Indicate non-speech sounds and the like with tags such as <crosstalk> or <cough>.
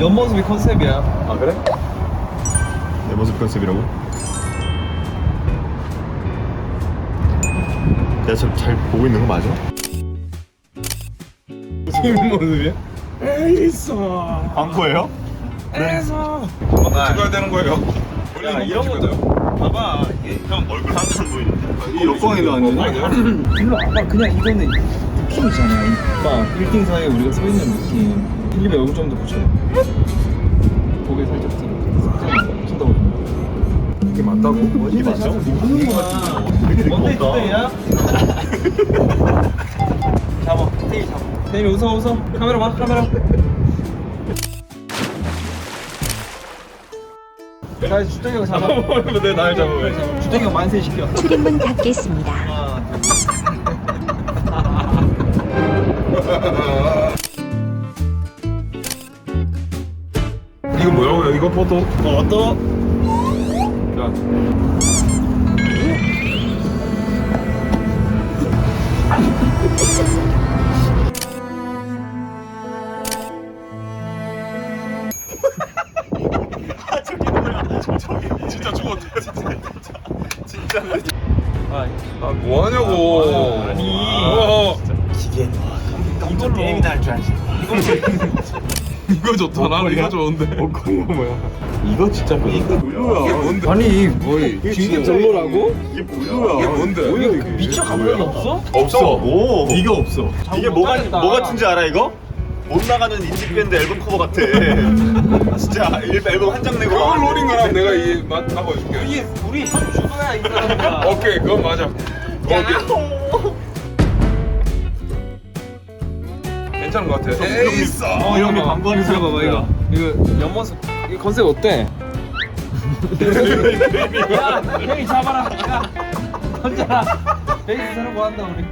옆모습이 컨셉이야. 아 그래? 내 모습 컨셉이라고? 내가 잘, 잘 보고 있는 거 맞아? 무슨 모습이야? 광고예요? 에서. 찍어야 되는 거예요. 야 이런 것도 봐봐. 형 얼굴 하나도 안 보이는데 역광이도 안 되네. 일로 와봐. 그냥 이거는 느낌이잖아. 막 빌딩 사이에 우리가 서 있는 느낌. 1, 200 정도 붙여. 고개 살짝 들어. 쳐다보고. 이게 맞다고? 이게 맞죠? 모르는 거 같은데. 뭔데 주제야? <laughs> 잡아. 테이 잡아. 테이 웃어 웃어. 카메라 봐 카메라. 자 주택이 형 잡아. <laughs> 내 날 잡아 주택이 형 만세 시켜. 출입문 닫겠습니다. <laughs> 이거 뭐라고요? 이거 포토? 어 또. 자. 진짜 죽었대. 진짜. 아 아, 뭐 하냐고. 아니. 어, 이걸로 게임이나 할줄 알지. 이 거 좋다. 나는 이거 좋은데. 광고 뭐야 이거 진짜 그 이거 뭐야 이게 뭔데? 아니 뭐이? 이게 별로라고? 이게 이게 뭐야 뭔데? 미처 감각이 없어? 없어 오 이거 없어 이게 뭐가 못하겠다. 뭐 같은지 알아 이거? 못 나가는 인디 밴드 앨범 커버 같아 <laughs> 진짜 일- 앨범 한 장 내고 그걸 나가는데. 노린 거라면 내가 이맛 잡아줄게. 우리 우리 형 주도야 이 사람아. 오케이, 그건 맞아. 오케이. 괜찮은 것 같아. 에이, 싸. 어 형님 광고하는 소리 봐봐 이거. 이거 옆모습 이 컨셉 어때? <laughs> 야, 형이 잡아라. 야, 던져라. 베이스 서는 거 한다 우리.